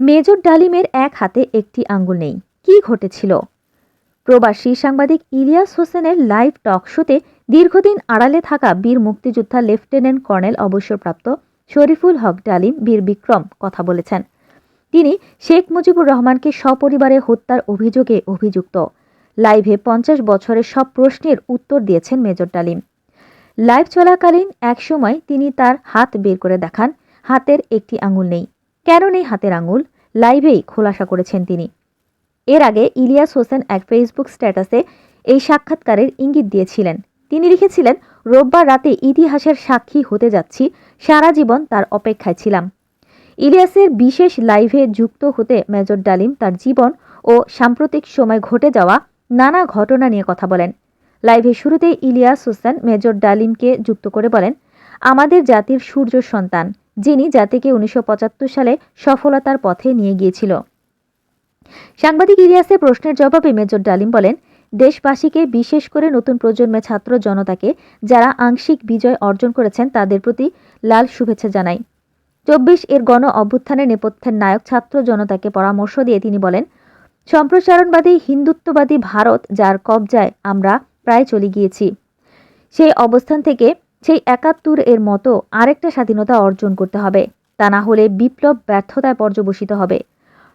Major ডালিমের এক হাতে একটি আঙ্গুল নেই। কি ঘটেছিল? প্রবাসী সাংবাদিক ইলিয়াস হোসেনের লাইভ টক শোতে দীর্ঘদিন আড়ালে থাকা বীর মুক্তিযোদ্ধা লেফটেন্যান্ট কর্নেল অবসরপ্রাপ্ত শরীফুল হক ডালিম বীর বিক্রম কথা বলেছেন। তিনি শেখ মুজিবুর রহমানকে সপরিবারে হত্যার অভিযোগে অভিযুক্ত। লাইভে পঞ্চাশ বছরের সব প্রশ্নের উত্তর দিয়েছেন মেজর ডালিম। লাইভ চলাকালীন এক সময় তিনি তার হাত বের করে দেখান, হাতের একটি আঙুল নেই। কেন নেই হাতের আঙুল? লাইভেই খোলাসা করেছেন তিনি। এর আগে ইলিয়াস হোসেন এক ফেসবুক স্ট্যাটাসে এই সাক্ষাৎকারের ইঙ্গিত দিয়েছিলেন। তিনি লিখেছিলেন, রোববার রাতে ইতিহাসের সাক্ষী হতে যাচ্ছি, সারা জীবন তার অপেক্ষায় ছিলাম। ইলিয়াসের বিশেষ লাইভে যুক্ত হতে মেজর ডালিম তার জীবন ও সাম্প্রতিক সময় ঘটে যাওয়া নানা ঘটনা নিয়ে কথা বলেন। লাইভে শুরুতেই ইলিয়াস হোসেন মেজর ডালিমকে যুক্ত করে বলেন, আমাদের জাতির সূর্য সন্তান যিনি জাতিকে উনিশশো পঁচাত্তর সালে সফলতার পথে নিয়ে গিয়েছিল। সাংবাদিক ইলিয়াসের প্রশ্নের জবাবে মেজর ডালিম বলেন, দেশবাসীকে বিশেষ করে নতুন প্রজন্মের ছাত্র জনতাকে যারা আংশিক বিজয় অর্জন করেছেন তাদের প্রতি লাল শুভেচ্ছা জানাই। চব্বিশ এর গণ অভ্যুত্থানের নেপথ্যের নায়ক ছাত্র জনতাকে পরামর্শ দিয়ে তিনি বলেন, সম্প্রসারণবাদী, হিন্দুত্ববাদী ভারত যার কবজায় আমরা প্রায় চলে গিয়েছি। সেই অবস্থান থেকে সেই একাত্তর এর মতো আরেকটা স্বাধীনতা অর্জন করতে হবে। তা না হলে বিপ্লব ব্যর্থতায় পর্যবসিত হবে।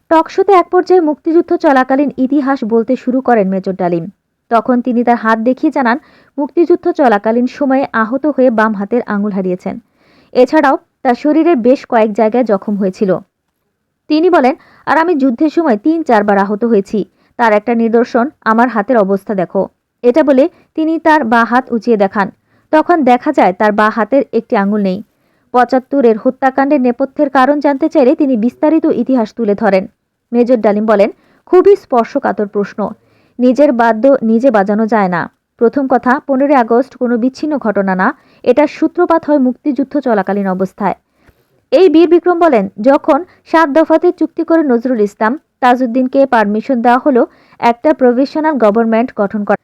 টকশোতে এক পর্যায়ে মুক্তিযুদ্ধ চলাকালীন ইতিহাস বলতে শুরু করেন মেজর ডালিম। তখন তিনি তার হাত দেখিয়ে জানান, মুক্তিযুদ্ধ চলাকালীন সময়ে আহত হয়ে বাম হাতের আঙুল হারিয়েছেন। এছাড়াও তার শরীরের বেশ কয়েক জায়গায় জখম হয়েছিল। তিনি বলেন, আর আমি যুদ্ধের সময় তিন চারবার আহত হয়েছি। তার একটা নিদর্শন, আমার হাতের অবস্থা দেখো। এটা বলে তিনি তার বা হাত উঁচিয়ে দেখান। তখন দেখা যায় তার বা হাতের একটি আঙুল নেই। পঁচাত্তরের হত্যাকাণ্ডের নেপথ্যের কারণ জানতে চাইলে তিনি বিস্তারিত ইতিহাস তুলে ধরেন। মেজর ডালিম বলেন, খুবই স্পর্শকাতর প্রশ্ন। নিজের বাদ্য নিজে বাজানো যায় না। প্রথম কথা, পনেরোই আগস্ট কোনো বিচ্ছিন্ন ঘটনা না। এটা সূত্রপাত হয় মুক্তিযুদ্ধ চলাকালীন অবস্থায়। এই বীর বিক্রম বলেন, যখন সাত দফাতে চুক্তি করে নজরুল ইসলাম তাজউদ্দিনকে পারমিশন দেওয়া হলো, একটা প্রভিশনাল গভর্নমেন্ট গঠন করা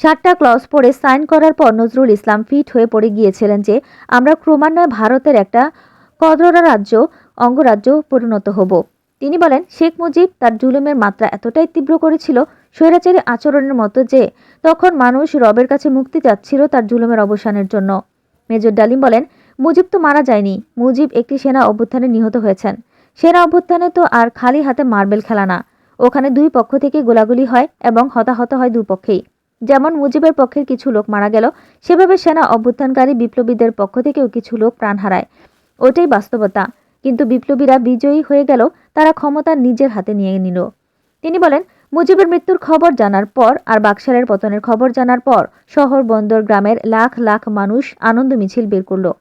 সাতটা ক্লজ পড়ে সাইন করার পর নজরুল ইসলাম ফিট হয়ে পড়ে গিয়েছিলেন যে, আমরা ক্রমান্বয়ে ভারতের একটা কদরা রাজ্য, অঙ্গরাজ্য পরিণত হব। তিনি বলেন, শেখ মুজিব তার জুলুমের মাত্রা এতটাই তীব্র করেছিল স্বৈরাচারী আচরণের মতো যে, তখন মানুষ রবের কাছে মুক্তি চাচ্ছিল তার জুলুমের অবসানের জন্য। মেজর ডালিম বলেন, মুজিব তো মারা যায়নি, মুজিব একটি সেনা অভ্যুত্থানে নিহত হয়েছেন। সেনা অভ্যুত্থানে তো আর খালি হাতে মার্বেল খেলা না। ওখানে দুই পক্ষ থেকে গোলাগুলি হয় এবং হতাহত হয় দুই পক্ষেই। যেমন মুজিবের পক্ষের কিছু লোক মারা গেল, সেভাবে সেনা অভ্যুত্থানকারী বিপ্লবীদের পক্ষ থেকেও কিছু লোক প্রাণ হারায়। ওটাই বাস্তবতা। কিন্তু বিপ্লবীরা বিজয়ী হয়ে গেল, তারা ক্ষমতা নিজের হাতে নিয়ে নিল। তিনি বলেন, মুজিবের মৃত্যুর খবর জানার পর আর বাকশালের পতনের খবর জানার পর শহর, বন্দর, গ্রামের লাখ লাখ মানুষ আনন্দ মিছিল বের করল।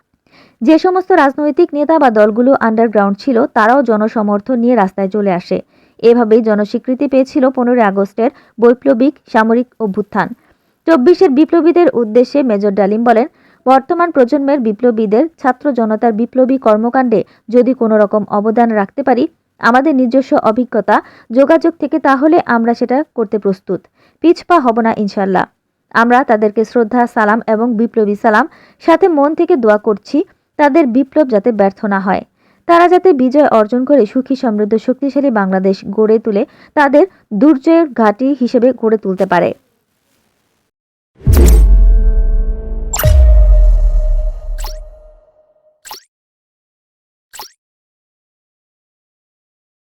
যে সমস্ত রাজনৈতিক নেতা বা দলগুলো আন্ডারগ্রাউন্ড ছিল, তারাও জনসমর্থন নিয়ে রাস্তায় চলে আসে। এভাবেই জনস্বীকৃতি পেয়েছিল পনেরোই আগস্টের বৈপ্লবিক সামরিক অভ্যুত্থান। চব্বিশের বিপ্লবীদের উদ্দেশ্যে মেজর ডালিম বলেন, বর্তমান প্রজন্মের বিপ্লবীদের ছাত্র জনতার বিপ্লবী কর্মকাণ্ডে যদি কোনো রকম অবদান রাখতে পারি, আমাদের নিজস্ব অভিজ্ঞতা, যোগাযোগ থেকে, তাহলে আমরা সেটা করতে প্রস্তুত। পিছপা হব না ইনশাল্লাহ আমরা তাদেরকে শ্রদ্ধা, সালাম এবং বিপ্লবী সালাম, সাথে মন থেকে দোয়া করছি, তাদের বিপ্লব যাতে ব্যর্থ না হয়। তারা যাতে বিজয় অর্জন করে সুখী, সমৃদ্ধ, শক্তিশালী বাংলাদেশ গড়ে তুলে তাদের দুর্জয়ের ঘাঁটি হিসেবে গড়ে তুলতে পারে।